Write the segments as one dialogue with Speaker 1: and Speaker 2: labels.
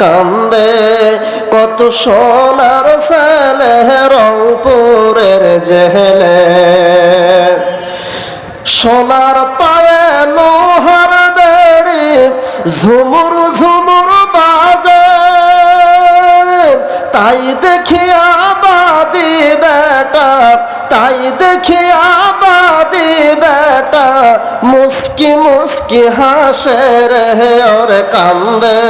Speaker 1: কান্দে, কত সোনার সালে রংপুরের জেহেলে সোনার পায়ে লোহার বেড়ি ঝুমুর ঝুমুর বাজে। তাই দেখিয়া বাদি বেটা, তাই দেখিয়া মুস্কি মুস্কি হাসে রে ওর কান্দে।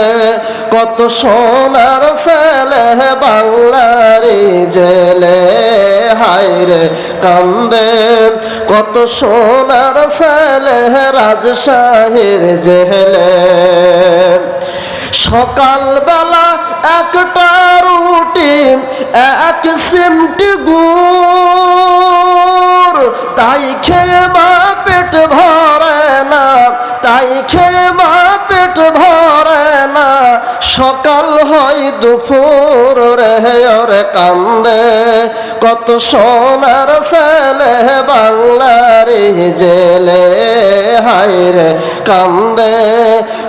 Speaker 1: কত সোনার ছেলে বাংলারি জেলে, হায় রে কান্দে। কত সোনার ছেলে রাজশাহীর জেলে। সকালবেলা একটা রুটি, এক সিমটি গুড়, তাই খেয়ে মা পেট ভরে তাই খেয়ে মা পেট ভরে না। সকাল হয় দুপুর রে, ওরে কান্দে। কত সোনার ছেলে বাংলারে জেলে, হায় রে কান্দে।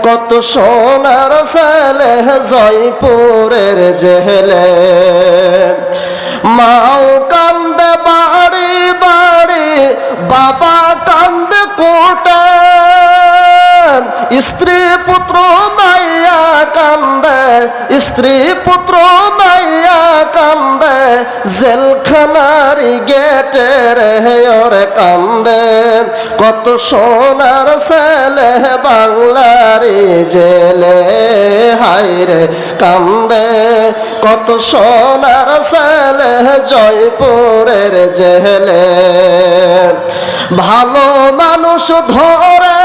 Speaker 1: কত সোনার ছেলে জয়পুরের জেলে। মাও কান্দে, বাড়ি বাড়ি, বাবা কান্দে কোটে। স্ত্রী পুত্র মাইয়া কান্দে, স্ত্রী পুত্র মাইয়া কান্দে, জেলখানারি গেটে রে কান্দে। কত সোনার ছেলে বাংলার জেলে, হায় রে কান্দে। কত সোনার ছেলে জয়পুরের জেলে। ভালো মানুষ ধরে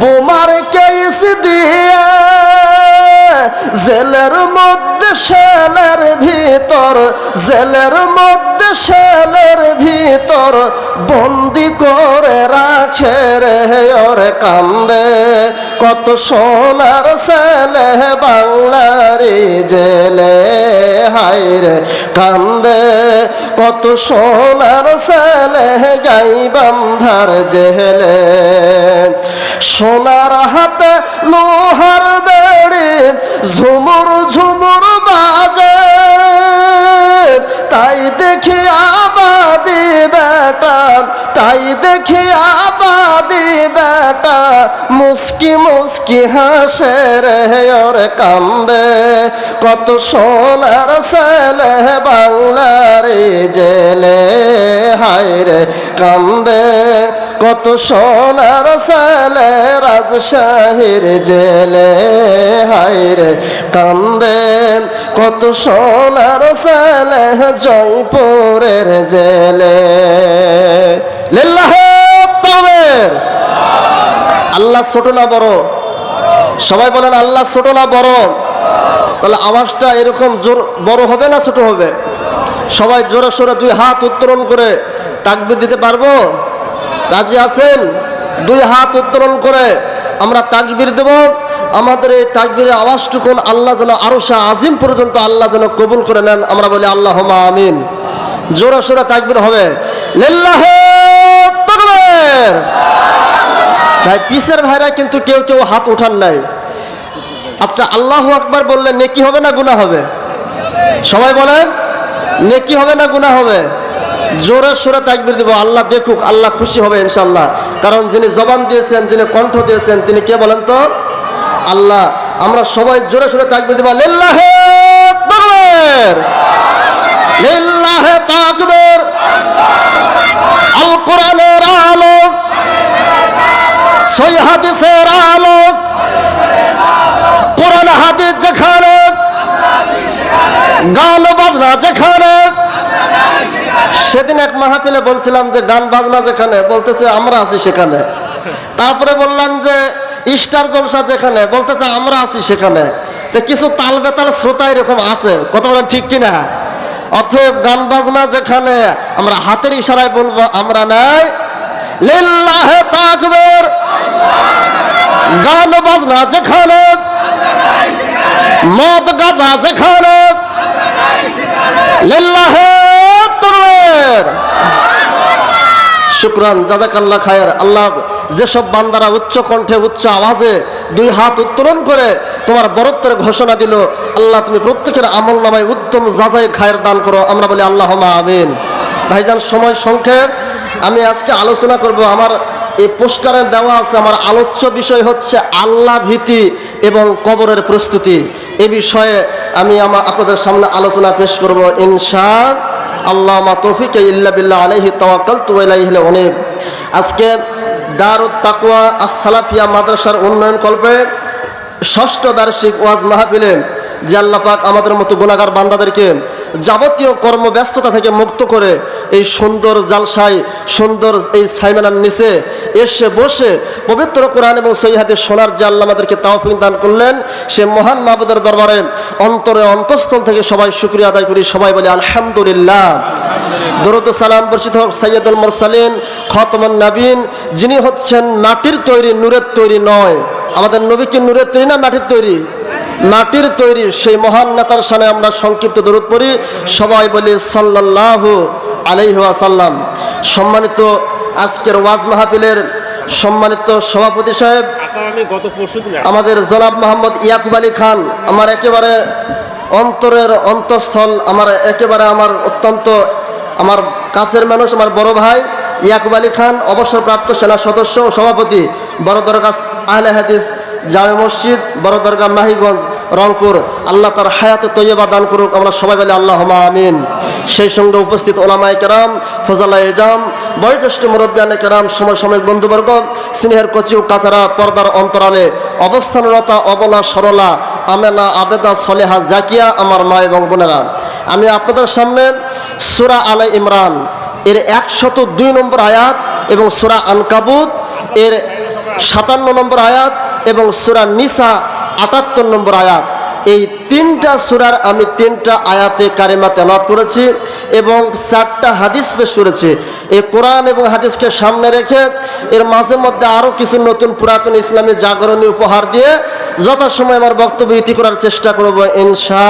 Speaker 1: বোমার কেস দিয়ে জেলের মধ্যে শেলের ভিতর, জেলের মধ্যে শেলের ভিতর বন্দি করে রাখে রে কান্দে। কত সোনার ছেলে বাংলারি জেলে, হায় রে কান্দে। কত সোনার ছেলে গাই বান্ধার জেলে। সোনার হাতে লোহার বেড়ে ঝুমুর ঝুমুর বাজে। তাই দেখি আবাদি বেটা তাই দেখি আবাদি বেটা মুস্কি মুস্কি হাসে রে ওরে কান্দে। কত সোনার ছেলে বাংলারে জেলে, হায় রে কান্দে। কত সোনার ছেলে রাজশাহীর জেলে, হায় রে কান্দে। কত সোনার ছেলে জয়পুরের জেলে। লিল্লাহে! আল্লাহ ছোট না বড়? সবাই বলেন, আল্লাহ ছোট না বড়? তাহলে আওয়াজটা এরকম জোর বড় হবে না ছোট হবে? সবাই জোরে সোরে দুই হাত উত্তোলন করে তাকবির দিতে পারব? রাজি আছেন? দুই হাত উত্তোলন করে আমরা তাকবির দেব। আমাদের এই তাকবিরের আওয়াজটুকুন আল্লাহ যেন আরও শাহ আজিম পর্যন্ত আল্লাহ যেন কবুল করে নেন। আমরা বলি আল্লাহ আমিন। জোরে সোরে তাকবির হবে। লিল্লাহে তাকবীর! ভাই, পিসের ভাইরা কিন্তু কেউ কেউ হাত উঠান নাই। আচ্ছা আল্লাহ আকবার বললে নেকি হবে না গুনাহ হবে? সবাই বলেন, নেকি হবে না গুনাহ হবে? জোরে সোরে তাকবির দিব, আল্লাহ দেখুক, আল্লাহ খুশি হবে ইনশাল্লাহ কারণ যিনি জবান দিয়েছেন, যিনি কণ্ঠ দিয়েছেন, তিনি কে বলেন তো? আল্লাহ। আমরা সবাই জোরে সোরে তাকবির দিব, লিল্লাহে তাকবীর! আল কোরআনের সই হাদিসের আলো কোরআন, হাদিস যেখানে, গান, বাজনা যেখানে। সেদিন এক মাহফিলে বলছিলাম যে, গান, বাজনা যেখানে, বলতেছে, আমরা আছি সেখানে। তারপরে বললাম যে, স্টার জলসা যেখানে, বলতেছে, আমরা আছি সেখানে। কিছু তাল বেতাল শ্রোতা এরকম আছে, কথা বলেন ঠিক কিনা? অতএব গান, বাজনা যেখানে, আমরা হাতের ইশারায় বলব, আমরা নাই গান বাজনা যেখানে, মদ গাজা যেখানে শুক্রান খায়ের। আল্লাহ যেসব বান্দারা উচ্চ কণ্ঠে, উচ্চ আওয়াজে দুই হাত উত্তোলন করে তোমার বরত্বের ঘোষণা দিল, আল্লাহ তুমি প্রত্যেকের আমল নামায় উত্তম যাচাই খায়ের দান করো। আমরা বলি আল্লাহ আমিন। ভাইজান, সময় সংক্ষেপ। আমি আজকে আলোচনা করব আমার এই পোস্টারে দেওয়া আছে, আমার আলোচ্য বিষয় হচ্ছে আল্লাহ ভীতি এবং কবরের প্রস্তুতি। এ বিষয়ে আমি আমার আপনাদের সামনে আলোচনা পেশ করব ইনশা আল্লাহ, মা তৌফিক ইল্লা বিল্লাহ আলাইহি তাওয়াক্কাল তু ইলাইহি অনেক আজকে দারুত তাকওয়া আস-সালাফিয়া মাদ্রাসার উন্নয়ন কল্পে ষষ্ঠ বার্ষিক ওয়াজ মাহফিলে যে আল্লাহ পাক আমাদের মতো গুণাগার বান্দাদেরকে যাবতীয় কর্মব্যস্ততা থেকে মুক্ত করে এই সুন্দর জালসাই সুন্দর এই সাইমেনার নিচে এসে বসে পবিত্র কোরআন এবং সৈহাদের সোনার যে আল্লাহ আমাদেরকে তাওফিক দান করলেন, সে মহান মাহবুদের দরবারে অন্তরে অন্তঃস্থল থেকে সবাই শুক্রিয়া আদায় করি। সবাই বলে, আলহামদুলিল্লাহ। দরুদ সালাম বর্ষিত হোক সৈয়দুল মুরসালিন, খতমন নবীন, যিনি হচ্ছেন মাটির তৈরি, নূরের তৈরি নয়। আমাদের নবী কি নূরের তৈরি না মাটির তৈরি? মাটির তৈরি সেই মহান নেতার সামনে আমরা সংক্ষিপ্ত দরুদ পড়ি। সবাই বলি সাল্লাল্লাহু আলাইহি ওয়াসাল্লাম। সম্মানিত আজকের ওয়াজ মাহফিলের সম্মানিত সভাপতি সাহেব
Speaker 2: গত পরশু
Speaker 1: আমাদের জনাব মোহাম্মদ ইয়াকুব আলী খান আমার একেবারে অন্তরের অন্তঃস্থল আমার একেবারে আমার অত্যন্ত আমার কাছের মানুষ আমার বড় ভাই ইয়াকুব আলী খান অবসরপ্রাপ্ত সেনা সদস্য ও সভাপতি বড় দরগা আহলে হাদিস জামে মসজিদ, বড় দরগা মাহিগঞ্জ, রংপুর, আল্লাহ তার হায়াতে তৈয়বা দান করুক, আমরা সবাই বলি আল্লাহ আমিন। সেই সঙ্গে উপস্থিত ওলামায় কেরাম ফজালা এজাম বয়োজ্যেষ্ঠ মুরব্বিয়ানে কেরাম সময় সাময়িক বন্ধুবর্গ স্নেহের কচিউ কাচারা পর্দার অন্তরালে অবস্থানরতা অবলা, সরলা, আমেনা, আবেদা, সলেহা, জাকিয়া, আমার মা এবং বোনেরা। আমি আপনাদের সামনে সুরা আলাই ইমরান, এর একশত দুই নম্বর আয়াত এবং সুরা আনকাবুত, এর সাতান্ন নম্বর আয়াত এবং সুরা নিসা আটাত্তর নম্বর আয়াত। এই তিনটা সুরার আমি তিনটা আয়াতে কারিমা তেলাওয়াত করেছি এবং চারটা হাদিস পেশ করেছি। এই কোরআন এবং হাদিসকে সামনে রেখে এর মাঝে মধ্যে আরও কিছু নতুন পুরাতন ইসলামী জাগরণী উপহার দিয়ে যথাসময় আমার বক্তব্য ইতি করার চেষ্টা করব ইনশা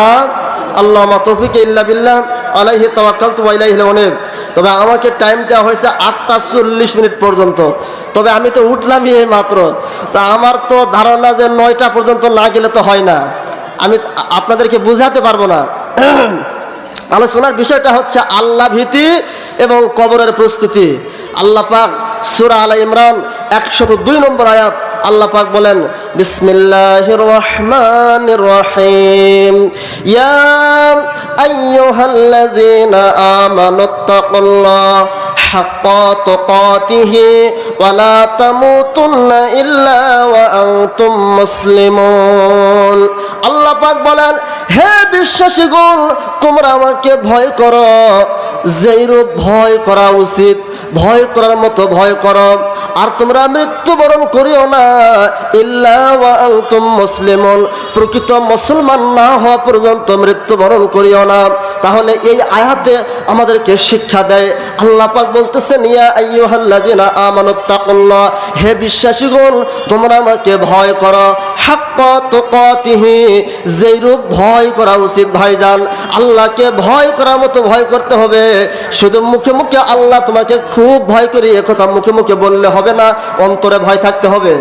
Speaker 1: আল্লাহ। তৌফিক ইল্লা বিল্লাহ। আলাইহি তাওয়াক্কাল তু আলাইহি অনেক তবে আমাকে টাইম দেওয়া হয়েছে আটটা চল্লিশ মিনিট পর্যন্ত। তবে আমি তো উঠলামই এই মাত্র। তা আমার তো ধারণা যে নয়টা পর্যন্ত না গেলে তো হয় না। আমি আপনাদেরকে বুঝাতে পারব না। আলোচনার বিষয়টা হচ্ছে আল্লাহ ভীতি এবং কবরের প্রস্তুতি। আল্লাহ পাক সুরা আলা ইমরান একশত দুই নম্বর আয়াত আল্লাহ পাক বলেন, বিসমিল্লাহির রহমানির রহিম। ইয়া আইয়ুহাল্লাযীনা আমানুত্তাকুল্লাহ ওয়া লা তামুতুন্না ইল্লা ওয়া আনতুম মুসলিমুন। আল্লাহ পাক বলেন হে বিশ্বাসীগণ, তোমরা আমাকে ভয় করো। যেইরূপ ভয় করা উচিত, ভয় করার মতো ভয় করো। আর তোমরা মৃত্যুবরণ করিও না। ইল্লা আনতুম মুসলিমুন। প্রকৃত মুসলমান না হওয়া পর্যন্ত মৃত্যুবরণ করিও না। তাহলে এই আয়াতে আমাদেরকে শিক্ষা দেয়। আল্লাহ পাক বলতেছেন, ইয়া আইয়ুহাল্লাযিনা আমানুত্তাকুল্লাহ হে বিশ্বাসীগণ, তোমরা আমাকে ভয় করো। হাক্কা তুকাতিহি, যেইরূপ ভয় করা উচিত ভাইজান, আল্লাহকে ভয় করার মতো ভয় করতে হবে। শুধু মুখে মুখে আল্লাহ তোমাকে খুব ভয় করি একথা মুখে মুখে বললে হবে না, অন্তরে ভয় থাকতে হবে।